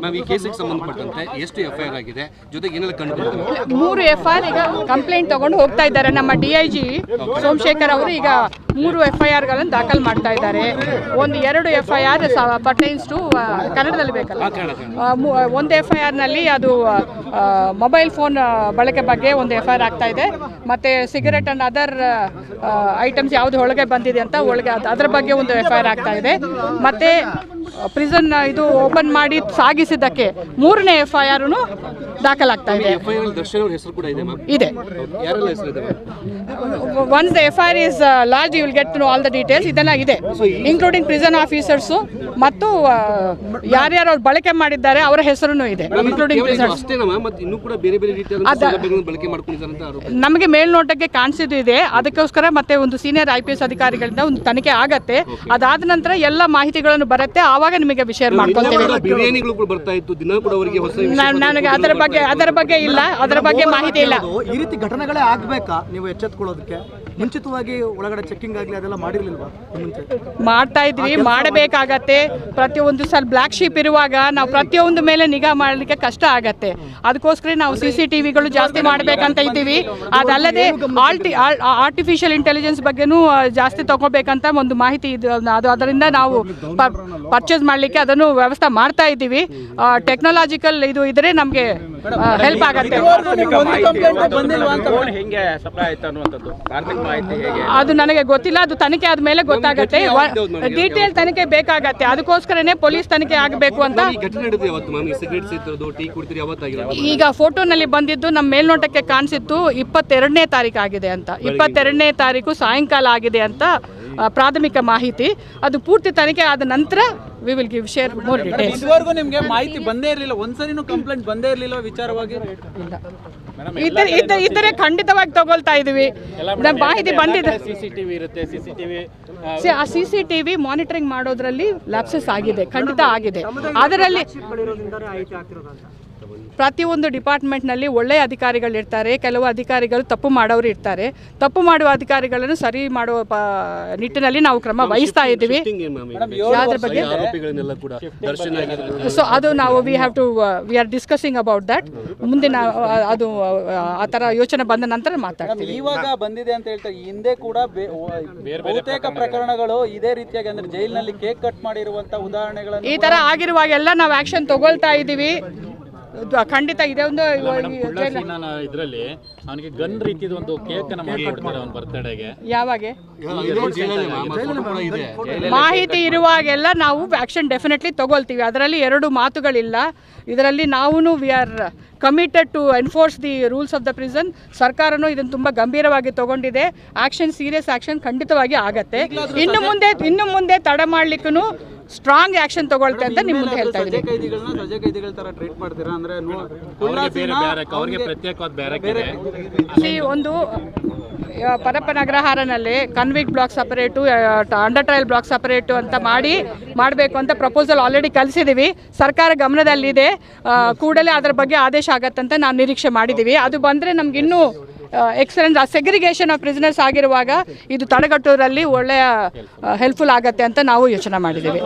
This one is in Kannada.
ಮ್ಯಾಮ್ ಈ ಕೇಸಿಗೆ ಸಂಬಂಧಪಟ್ಟಂತೆ ಎಷ್ಟು ಎಫ್ ಐ ಆರ್ ಆಗಿದೆ ಜೊತೆಗೆ ಏನೆಲ್ಲ ಕಂಡು ಮೂರು ಎಫ್ ಐ ಆರ್ ಈಗ ಕಂಪ್ಲೇಂಟ್ ತಗೊಂಡು ಹೋಗ್ತಾ ಇದ್ದಾರೆ ನಮ್ಮ ಡಿ ಐ ಜಿ ಸೋಮಶೇಖರ್ ಅವರು ಈಗ ಮೂರು ಎಫ್ ಐ ಆರ್ಗಳನ್ನು ದಾಖಲು ಮಾಡ್ತಾ ಇದ್ದಾರೆ. ಒಂದು ಎರಡು F I R pertains to ಕನ್ನಡದಲ್ಲಿ ಬೇಕಲ್ಲ. ಒಂದು ಎಫ್ ಐ ಆರ್ನಲ್ಲಿ ಅದು ಮೊಬೈಲ್ ಫೋನ್ ಬಳಕೆ ಬಗ್ಗೆ ಒಂದು ಎಫ್ ಐ ಆರ್ ಆಗ್ತಾ ಇದೆ. ಮತ್ತು ಸಿಗರೆಟ್ ಅಂಡ್ ಅದರ್ ಐಟಮ್ಸ್ ಯಾವುದು ಒಳಗೆ ಬಂದಿದೆ ಅಂತ ಒಳಗೆ ಅದ್- ಅದರ ಬಗ್ಗೆ ಒಂದು ಎಫ್ ಐ ಆರ್ ಆಗ್ತಾ ಇದೆ. ಮತ್ತು ಪ್ರಿಸನ್ ಇದು ಓಪನ್ ಮಾಡಿ ಸಾಗಿಸಿದ್ದಕ್ಕೆ ಮೂರನೇ ಎಫ್ ಐ ಆರ್ ದಾಖಲಾಗ್ತಾ ಇದೆ ಇದೆ. Once the F I R is large you will get know all the details ಇದೆಲ್ಲ ಇದೆ ಇನ್ಕ್ಲೂಡಿಂಗ್ ಪ್ರಿಸನ್ ಆಫೀಸರ್ಸು ಮತ್ತು ಯಾರ್ಯಾರು ಅವ್ರು ಬಳಕೆ ಮಾಡಿದ್ದಾರೆ ಅವರ ಹೆಸರು ಇದೆ ಇನ್ಕ್ಲೂಡಿಂಗ್ ನಮಗೆ ಮೇಲ್ನೋಟಕ್ಕೆ ಕಾಣಿಸಿದ್ದು ಇದೆ. ಅದಕ್ಕೋಸ್ಕರ ಮತ್ತೆ ಒಂದು ಸೀನಿಯರ್ ಐ ಪಿ ಎಸ್ ಅಧಿಕಾರಿಗಳಿಂದ ಒಂದು ತನಿಖೆ ಆಗತ್ತೆ. ಅದಾದ ನಂತರ ಎಲ್ಲ ಮಾಹಿತಿಗಳನ್ನು ಬರುತ್ತೆ. ಆವಾಗ ನಿಮಗೆ ಮಾಡ್ಕೊಳ್ತೇವೆ. ವಿಷಯ ನಾನ್- ನನಗೆ ಅದರ ಬಗ್ಗೆ ಅದರ ಬಗ್ಗೆ ಇಲ್ಲ. ಅದರ ಬಗ್ಗೆ ಮಾಹಿತಿ ಇಲ್ಲ. ಈ ರೀತಿ ಘಟನೆಗಳೇ ಆಗ್ಬೇಕಾ ನೀವು ಎಚ್ಚೆತ್ಕೊಳ್ಳೋದಕ್ಕೆ? ಮುಂಚಿತವಾಗಿ ಒಳಗಡೆ ಚೆಕಿಂಗ್ ಆಗಲಿ ಅದೆಲ್ಲ ಮಾಡಿರ್ಲಿಲ್ವಾ? ಮುಂಚೆ? ಮಾಡ್ತಾ ಇದ್ವಿ ಮಾಡಬೇಕಾಗತ್ತೆ. ಪ್ರತಿಯೊಂದು ಸಲ ಬ್ಲ್ಯಾಕ್ ಶೀಪ್ ಇರುವಾಗ ನಾವು ಪ್ರತಿಯೊಂದು ಮೇಲೆ ನಿಗಾ ಮಾಡಲಿಕ್ಕೆ ಕಷ್ಟ ಆಗತ್ತೆ. ಅದಕ್ಕೋಸ್ಕರ ನಾವು ಸಿ ಸಿ ಟಿವಿಗಳು ಜಾಸ್ತಿ ಮಾಡಬೇಕಂತ ಇದ್ದೀವಿ. ಅದಲ್ಲದೆ ಆಲ್ಟಿ ಆರ್ಟಿಫಿಷಿಯಲ್ ಇಂಟೆಲಿಜೆನ್ಸ್ ಬಗ್ಗೆನೂ ಜಾಸ್ತಿ ತಗೋಬೇಕಂತ ಒಂದು ಮಾಹಿತಿ ಇದು ಅದು ಅದರಿಂದ ನಾವು ಪರ್ಚೇಸ್ ಮಾಡಲಿಕ್ಕೆ ಅದನ್ನು ವ್ಯವಸ್ಥೆ ಮಾಡ್ತಾ ಇದ್ದೀವಿ. ಟೆಕ್ನಾಲಜಿಕಲ್ ಇದು ಇದ್ರೆ ನಮಗೆ ಹೆಲ್ಪ್ ಆಗತ್ತೆ. ಫೋನ್ ಹೆಂಗೆ ಸಪ್ಲೈ ಆಯ್ತು ಅನ್ನುವಂಥದ್ದು ಪ್ರಾಥಮಿಕ ಮಾಹಿತಿ ಹೇಗೆ? ಅದು ನನಗೆ ಗೊತ್ತಿಲ್ಲ ಅದು ತನಿಖೆ ಆದ್ಮೇಲೆ ಗೊತ್ತಾಗತ್ತೆ. ಡೀಟೇಲ್ ತನಿಖೆ ಬೇಕಾಗತ್ತೆ. ಅದಕ್ಕೋಸ್ಕರನೇ ಪೊಲೀಸ್ ತನಿಖೆ ಆಗಬೇಕು ಅಂತ ಈಗ ಫೋಟೋನಲ್ಲಿ ಬಂದಿದ್ದು ನಮ್ಮ ಮೇಲ್ನೋಟಕ್ಕೆ ಕಾಣಿಸಿತ್ತು ಇಪ್ಪತ್ತೆರಡನೇ ತಾರೀಕು ಆಗಿದೆ ಅಂತ. ಇಪ್ಪತ್ತೆರಡನೇ ತಾರೀಕು ಸಾಯಂಕಾಲ ಆಗಿದೆ ಅಂತ ಪ್ರಾಥಮಿಕ ಮಾಹಿತಿ. ಅದು ಪೂರ್ತಿ ತನಿಖೆ ಆದ ನಂತರ we will give share more details ಇದುವರೆಗೂ ನಿಮಗೆ ಮಾಹಿತಿ ಬಂದೇ ಇರಲಿಲ್ಲ ಒಂದ್ಸರಿನೂ ಕಂಪ್ಲೇಂಟ್ ಬಂದೇ ಇರಲಿಲ್ಲ ವಿಚಾರವಾಗಿ? ಇಲ್ಲ. ಇದ್ದ ಇದ್ದರೆ ಖಂಡಿತವಾಗಿ ತಗೊಳ್ತಾ ಇದೀವಿ. ನಮ್ಮ ಮಾಹಿತಿ ಬಂದಿದೆ. ಆ ಸಿ ಸಿ ಟಿವಿ ಮಾನಿಟರಿಂಗ್ ಮಾಡೋದ್ರಲ್ಲಿ ಲ್ಯಾಪ್ಸಸ್ ಆಗಿದೆ ಖಂಡಿತ ಆಗಿದೆ. ಅದರಲ್ಲಿ ಪ್ರತಿಯೊಂದು ಡಿಪಾರ್ಟ್ಮೆಂಟ್ನಲ್ಲಿ ಒಳ್ಳೆಯ ಅಧಿಕಾರಿಗಳು ಇರ್ತಾರೆ ಕೆಲವು ಅಧಿಕಾರಿಗಳು ತಪ್ಪು ಮಾಡೋರು ಇರ್ತಾರೆ. ತಪ್ಪು ಮಾಡುವ ಅಧಿಕಾರಿಗಳನ್ನು ಸರಿ ಮಾಡುವ ಪ- ನಿಟ್ಟಿನಲ್ಲಿ ನಾವು ಕ್ರಮ ವಹಿಸ್ತಾ ಇದ್ದೀವಿ? ಯಾವ್ದ್ರ ಬಗ್ಗೆ? ಆರೋಪಿಗಳನ್ನೆಲ್ಲ ಕೂಡ ದರ್ಶನ ಆಗಿರೋದು ಸೊ ಅದು ನಾವು we have to we are discussing about that ಮುಂದಿನ ಆ, ಅದು ಆ, ಆ ಥರ ಯೋಚನೆ ಬಂದ ನಂತರ ಮಾತಾಡ್ತೀವಿ. ಇವಾಗ ಬಂದಿದೆ ಅಂತ ಹೇಳ್ತಾರೆ ಹಿಂದೆ ಕೂಡ ಬಹುತೇಕ ಪ್ರಕರಣಗಳು ಇದೇ ರೀತಿಯಾಗಿ ಅಂದ್ರೆ ಜೈಲಿನಲ್ಲಿ ಕೇಕ್ ಕಟ್ ಮಾಡಿರುವಂತ ಉದಾಹರಣೆಗಳನ್ನು ಈ ತರ ಆಗಿರುವಾಗೆಲ್ಲ ನಾವು ಆಕ್ಷನ್ ತಗೊಳ್ತಾ ಇದ್ದೀವಿ. ಖಂಡಿತ ಇದೆ ಒಂದು ಇದರಲ್ಲಿ ಅವನಿಗೆ ಗನ್ ರೀತಿದ ಒಂದು ಕೇಕ್ ಅನ್ನ ಮಾಡಿಕೊಡ್ತಾರೆ ಅವನ ಬರ್ತ್ಡೇಗೆ. ಯಾವಾಗ? ಮಾಹಿತಿ ಇರುವಾಗೆಲ್ಲ ನಾವು ಆಕ್ಷನ್ ಡೆಫಿನೆಟ್ಲಿ ತಗೊಳ್ತೀವಿ. ಅದರಲ್ಲಿ ಎರಡು ಮಾತುಗಳಿಲ್ಲ. ಇದರಲ್ಲಿ ನಾವು we are committed to enforce the rules of the prison ಸರ್ಕಾರನೂ ಇದನ್ನು ತುಂಬ ಗಂಭೀರವಾಗಿ ತಗೊಂಡಿದೆ. ಆಕ್ಷನ್ ಸೀರಿಯಸ್ ಆಕ್ಷನ್ ಖಂಡಿತವಾಗಿ ಆಗತ್ತೆ. ಇನ್ನು ಮುಂದೆ ಇನ್ನು ಮುಂದೆ ತಡ ಮಾಡ್ಲಿಕ್ಕೂ ಸ್ಟ್ರಾಂಗ್ ಆಕ್ಷನ್ ತಗೊಳ್ತೆ ಅಂತ ನಿಮ್ಮ ಮುಂದೆ ಹೇಳ್ತಾ ಇದ್ದೀನಿ. ಕೈದಿಗಳನ್ನ ಸಜೆ ಕೈದಿಗಳ ತರ ಟ್ರೀಟ್ ಮಾಡ್ತೀರಾ? ಅಂದ್ರೆ ಅವ್ರಿಗೆ ಬೇರೆ ಬೇರೆ ಅವ್ರಿಗೆ ಪ್ರತ್ಯೇಕವಾದ ಬೇರೆ ಇಲ್ಲಿ ಒಂದು Parappana ಅಗ್ರಹಾರನಲ್ಲಿ convict block separate under trial block separate ಅಂತ ಮಾಡಿ ಮಾಡಬೇಕು ಅಂತ ಪ್ರಪೋಸಲ್ ಆಲ್ರೆಡಿ ಕಲಿಸಿದ್ದೀವಿ ಸರ್ಕಾರ ಗಮನದಲ್ಲಿದೆ. ಕೂಡಲೇ ಅದರ ಬಗ್ಗೆ ಆದೇಶ ಆಗತ್ತಂತ ನಾವು ನಿರೀಕ್ಷೆ ಮಾಡಿದ್ದೀವಿ ಅದು ಬಂದರೆ ನಮಗಿನ್ನೂ ಎಕ್ಸಲೆನ್ಸ್ ಆ ಸೆಗ್ರಿಗೇಷನ್ ಆಫ್ ಪ್ರಿಸನರ್ಸ್ ಆಗಿರುವಾಗ ಇದು ತಡೆಗಟ್ಟೋದ್ರಲ್ಲಿ ಒಳ್ಳೆಯ ಹೆಲ್ಪ್ಫುಲ್ ಆಗತ್ತೆ ಅಂತ ನಾವು ಯೋಚನೆ ಮಾಡಿದ್ದೀವಿ.